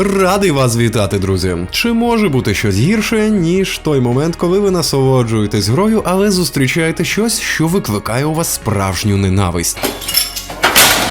Радий вас вітати, друзі. Чи може бути щось гірше, ніж той момент, коли ви насолоджуєтесь грою, але зустрічаєте щось, що викликає у вас справжню ненависть?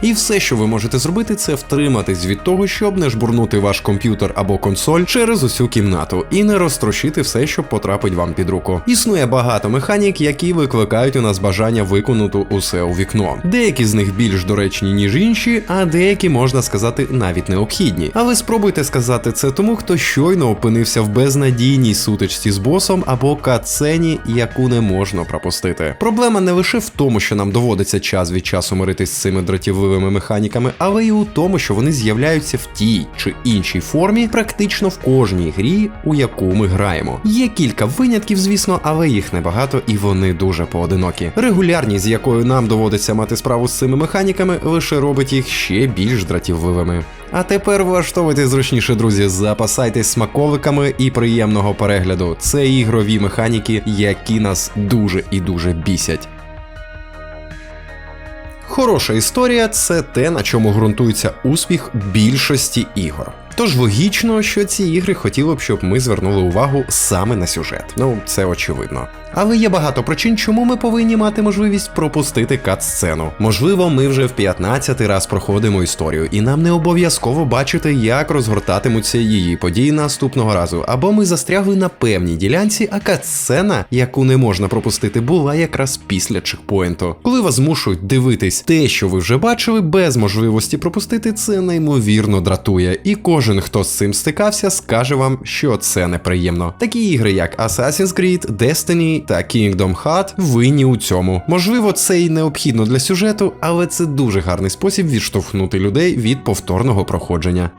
І все, що ви можете зробити, це втриматись від того, щоб не жбурнути ваш комп'ютер або консоль через усю кімнату і не розтрощити все, що потрапить вам під руку. Існує багато механік, які викликають у нас бажання виконати усе у вікно. Деякі з них більш доречні, ніж інші, а деякі можна сказати навіть необхідні. Але спробуйте сказати це тому, хто щойно опинився в безнадійній сутичці з босом або катсцені, яку не можна пропустити. Проблема не лише в тому, що нам доводиться час від часу миритись з цими дратівливими механіками, але й у тому, що вони з'являються в тій чи іншій формі практично в кожній грі, у яку ми граємо. Є кілька винятків, звісно, але їх небагато і вони дуже поодинокі. Регулярність, з якою нам доводиться мати справу з цими механіками, лише робить їх ще більш дратівливими. А тепер влаштовуйте зручніше, друзі, запасайтесь смаковиками і приємного перегляду. Це ігрові механіки, які нас дуже і дуже бісять. Хороша історія це те, на чому ґрунтується успіх більшості ігор. Тож логічно, що ці ігри хотіло б, щоб ми звернули увагу саме на сюжет. Ну, це очевидно. Але є багато причин, чому ми повинні мати можливість пропустити кат-сцену. Можливо, ми вже в 15 раз проходимо історію, і нам не обов'язково бачити, як розгортатимуться її події наступного разу. Або ми застрягли на певній ділянці, а кат-сцена, яку не можна пропустити, була якраз після чекпоінту. Коли вас змушують дивитись те, що ви вже бачили, без можливості пропустити, це неймовірно дратує. І кожен, хто з цим стикався, скаже вам, що це неприємно. Такі ігри, як Assassin's Creed, Destiny та Kingdom Hearts винні у цьому. Можливо, це й необхідно для сюжету, але це дуже гарний спосіб відштовхнути людей від повторного проходження.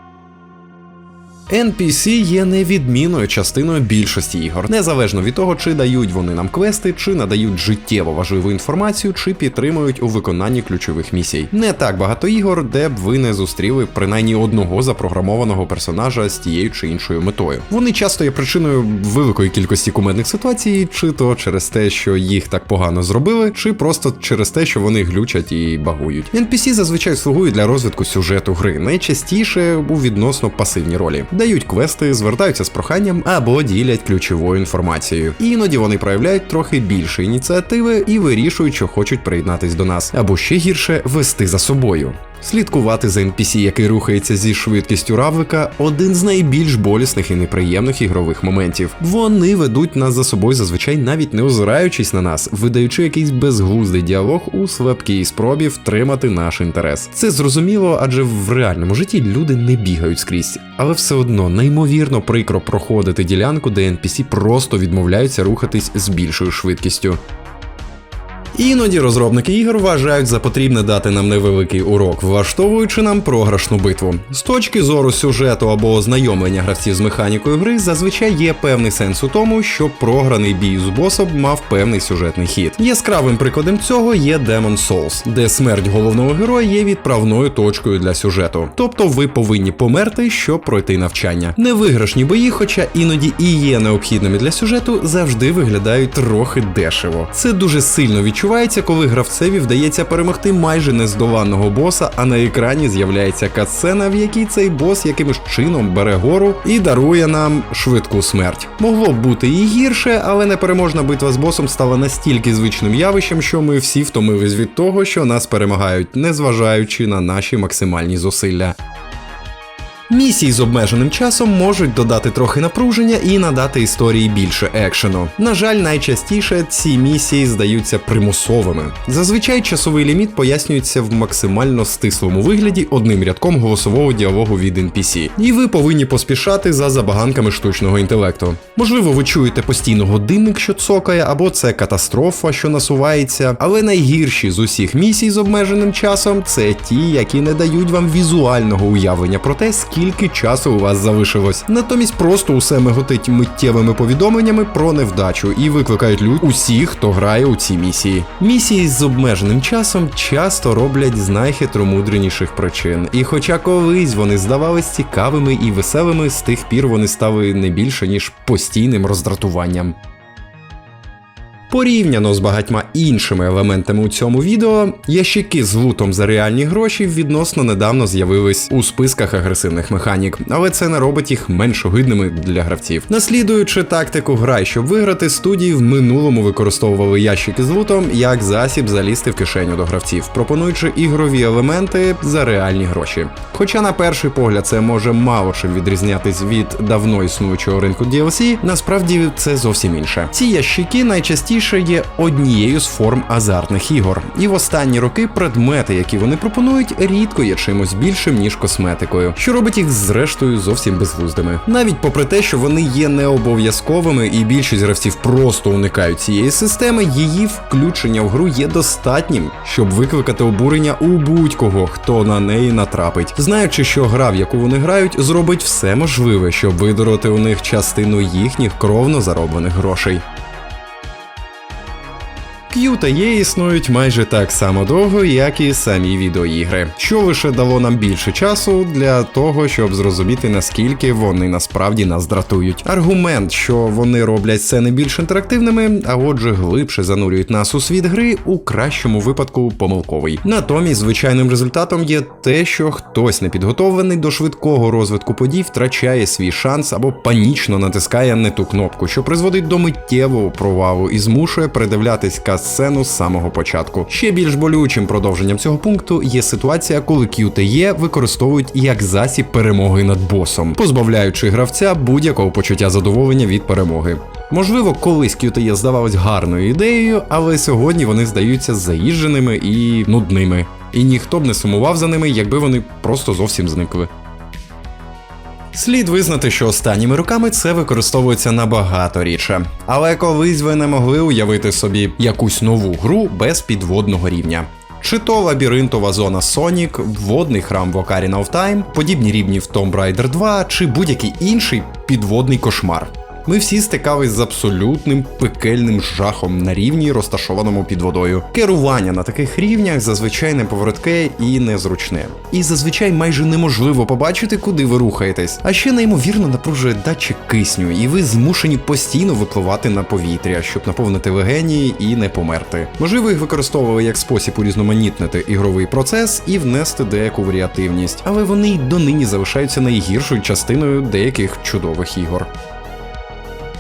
NPC є невідмінною частиною більшості ігор, незалежно від того, чи дають вони нам квести, чи надають життєво важливу інформацію, чи підтримують у виконанні ключових місій. Не так багато ігор, де б ви не зустріли принаймні одного запрограмованого персонажа з тією чи іншою метою. Вони часто є причиною великої кількості кумедних ситуацій, чи то через те, що їх так погано зробили, чи просто через те, що вони глючать і багують. NPC зазвичай слугують для розвитку сюжету гри, найчастіше у відносно пасивній ролі дають квести, звертаються з проханням або ділять ключовою інформацією. Іноді вони проявляють трохи більше ініціативи і вирішують, що хочуть приєднатись до нас, або ще гірше вести за собою. Слідкувати за NPC, який рухається зі швидкістю равлика, один з найбільш болісних і неприємних ігрових моментів. Вони ведуть нас за собою зазвичай навіть не озираючись на нас, видаючи якийсь безглуздий діалог у слабкій спробі втримати наш інтерес. Це зрозуміло, адже в реальному житті люди не бігають скрізь, але все одно неймовірно прикро проходити ділянку, де NPC просто відмовляються рухатись з більшою швидкістю. Іноді розробники ігор вважають за потрібне дати нам невеликий урок, влаштовуючи нам програшну битву. З точки зору сюжету або ознайомлення гравців з механікою гри, зазвичай є певний сенс у тому, що програний бій з босом мав певний сюжетний хід. Яскравим прикладом цього є Demon Souls, де смерть головного героя є відправною точкою для сюжету. Тобто ви повинні померти, щоб пройти навчання. Невиграшні бої, хоча іноді і є необхідними для сюжету, завжди виглядають трохи дешево. Це дуже сильно відчувається відчувається, коли гравцеві вдається перемогти майже нездоланного боса, а на екрані з'являється катсцена, в якій цей бос якимось чином бере гору і дарує нам швидку смерть. Могло б бути і гірше, але непереможна битва з босом стала настільки звичним явищем, що ми всі втомились від того, що нас перемагають, незважаючи на наші максимальні зусилля. Місії з обмеженим часом можуть додати трохи напруження і надати історії більше екшену. На жаль, найчастіше ці місії здаються примусовими. Зазвичай часовий ліміт пояснюється в максимально стислому вигляді одним рядком голосового діалогу від NPC. І ви повинні поспішати за забаганками штучного інтелекту. Можливо, ви чуєте постійно годинник, що цокає, або це катастрофа, що насувається. Але найгірші з усіх місій з обмеженим часом це ті, які не дають вам візуального уявлення про те, скільки скільки часу у вас залишилось. Натомість просто усе миготить миттєвими повідомленнями про невдачу і викликають люд усіх, хто грає у ці місії. Місії з обмеженим часом часто роблять з найхитромудреніших причин. І хоча колись вони здавались цікавими і веселими, з тих пір вони стали не більше ніж постійним роздратуванням. Порівняно з багатьма іншими елементами у цьому відео, ящики з лутом за реальні гроші відносно недавно з'явились у списках агресивних механік, але це не робить їх менш огидними для гравців. Наслідуючи тактику грай, щоб виграти, студії в минулому використовували ящики з лутом як засіб залізти в кишеню до гравців, пропонуючи ігрові елементи за реальні гроші. Хоча на перший погляд це може мало чим відрізнятись від давно існуючого ринку DLC, насправді це зовсім інше. Ці ящики найчастіше є однією з форм азартних ігор, і в останні роки предмети, які вони пропонують, рідко є чимось більшим ніж косметикою, що робить їх зрештою зовсім безглуздими. Навіть попри те, що вони є не обов'язковими, і більшість гравців просто уникають цієї системи, її включення в гру є достатнім, щоб викликати обурення у будь-кого, хто на неї натрапить, знаючи, що гра, в яку вони грають, зробить все можливе, щоб видороти у них частину їхніх кровно зароблених грошей. Та Є існують майже так само довго, як і самі відеоігри, що лише дало нам більше часу для того, щоб зрозуміти наскільки вони насправді нас дратують. Аргумент, що вони роблять сцени більш інтерактивними, а отже, глибше занурюють нас у світ гри, у кращому випадку помилковий. Натомість, звичайним результатом є те, що хтось непідготовлений до швидкого розвитку подій втрачає свій шанс або панічно натискає не ту кнопку, що призводить до миттєвого провалу і змушує передивлятись сцену з самого початку. Ще більш болючим продовженням цього пункту є ситуація, коли QTE використовують як засіб перемоги над босом, позбавляючи гравця будь-якого почуття задоволення від перемоги. Можливо, колись QTE здавалось гарною ідеєю, але сьогодні вони здаються заїждженими і нудними. І ніхто б не сумував за ними, якби вони просто зовсім зникли. Слід визнати, що останніми роками це використовується набагато рідше. Але колись ви не могли уявити собі якусь нову гру без підводного рівня. Чи то лабіринтова зона Sonic, водний храм в Ocarina of Time, подібні рівні в Tomb Raider 2 чи будь-який інший підводний кошмар. Ми всі стикались з абсолютним пекельним жахом на рівні, розташованому під водою. Керування на таких рівнях зазвичай неповоротке і незручне. І зазвичай майже неможливо побачити, куди ви рухаєтесь. А ще неймовірно напружує датчик кисню, і ви змушені постійно випливати на повітря, щоб наповнити легені і не померти. Можливо, їх використовували як спосіб урізноманітнити ігровий процес і внести деяку варіативність, але вони й донині залишаються найгіршою частиною деяких чудових ігор.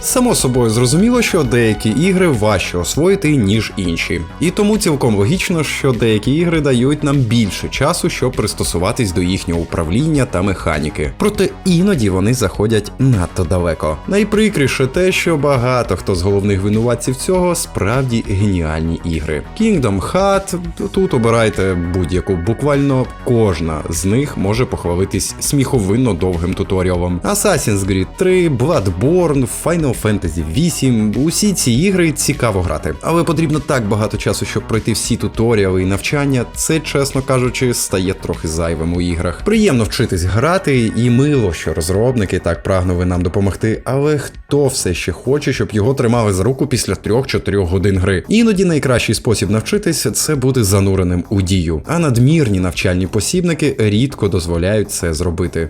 Само собою зрозуміло, що деякі ігри важче освоїти, ніж інші. І тому цілком логічно, що деякі ігри дають нам більше часу, щоб пристосуватись до їхнього управління та механіки. Проте іноді вони заходять надто далеко. Найприкріше те, що багато хто з головних винуватців цього справді геніальні ігри. Kingdom Heart, тут обирайте будь-яку, буквально кожна з них може похвалитись сміховинно довгим туторіалом. Assassin's Creed 3, Bloodborne, Final Fantasy 8, усі ці ігри цікаво грати, але потрібно так багато часу, щоб пройти всі туторіали і навчання. Це, чесно кажучи, стає трохи зайвим у іграх. Приємно вчитись грати, і мило, що розробники так прагнули нам допомогти. Але хто все ще хоче, щоб його тримали за руку після 3-4 годин гри? Іноді найкращий спосіб навчитися це бути зануреним у дію, а надмірні навчальні посібники рідко дозволяють це зробити.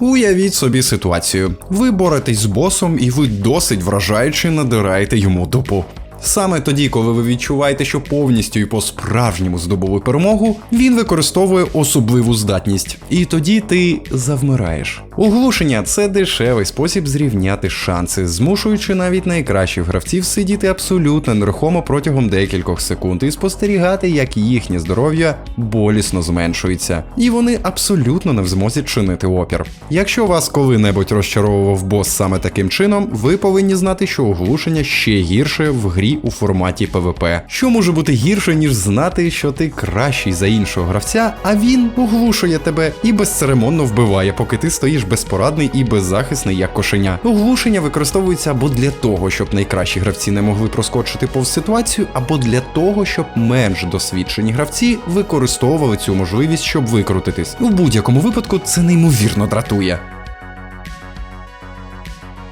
Уявіть собі ситуацію. Ви боретесь з босом, і ви досить вражаючи надираєте йому дупу. Саме тоді, коли ви відчуваєте, що повністю і по-справжньому здобули перемогу, він використовує особливу здатність. І тоді ти завмираєш. Оглушення це дешевий спосіб зрівняти шанси, змушуючи навіть найкращих гравців сидіти абсолютно нерухомо протягом декількох секунд і спостерігати, як їхнє здоров'я болісно зменшується, і вони абсолютно не в змозі чинити опір. Якщо вас коли-небудь розчаровував бос саме таким чином, ви повинні знати, що оглушення ще гірше в грі у форматі ПВП. Що може бути гірше, ніж знати, що ти кращий за іншого гравця, а він оглушує тебе і безцеремонно вбиває, поки ти стоїш безпорадний і беззахисний, як кошеня. Оглушення використовується або для того, щоб найкращі гравці не могли проскочити повз ситуацію, або для того, щоб менш досвідчені гравці використовували цю можливість, щоб викрутитись. У будь-якому випадку це неймовірно дратує.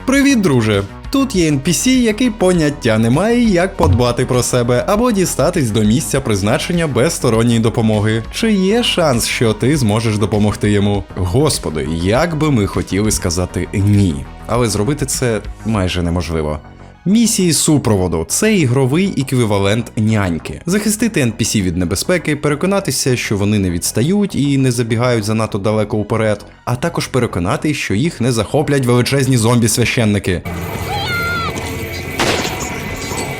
Привіт, друже! Тут є NPC, який поняття не має, як подбати про себе або дістатись до місця призначення без сторонньої допомоги. Чи є шанс, що ти зможеш допомогти йому? Господи, як би ми хотіли сказати ні, але зробити це майже неможливо. Місії супроводу це ігровий еквівалент няньки. Захистити NPC від небезпеки, переконатися, що вони не відстають і не забігають занадто далеко уперед, а також переконати, що їх не захоплять величезні зомбі-священники.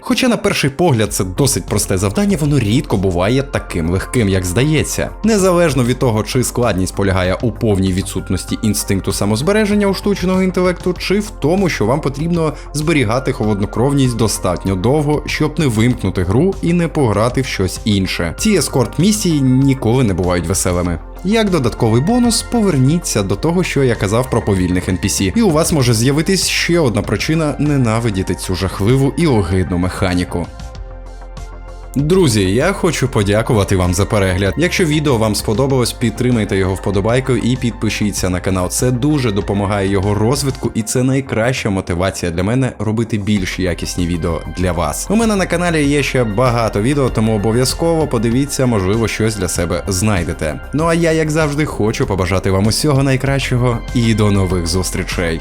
Хоча на перший погляд це досить просте завдання, воно рідко буває таким легким, як здається. Незалежно від того, чи складність полягає у повній відсутності інстинкту самозбереження у штучного інтелекту, чи в тому, що вам потрібно зберігати холоднокровність достатньо довго, щоб не вимкнути гру і не пограти в щось інше. Ці ескорт місії ніколи не бувають веселими. Як додатковий бонус, поверніться до того, що я казав про повільних NPC, і у вас може з'явитись ще одна причина ненавидіти цю жахливу і огидну механіку. Друзі, я хочу подякувати вам за перегляд. Якщо відео вам сподобалось, підтримайте його вподобайкою і підпишіться на канал. Це дуже допомагає його розвитку, і це найкраща мотивація для мене робити більш якісні відео для вас. У мене на каналі є ще багато відео, тому обов'язково подивіться, можливо, щось для себе знайдете. Ну а я, як завжди, хочу побажати вам усього найкращого і до нових зустрічей.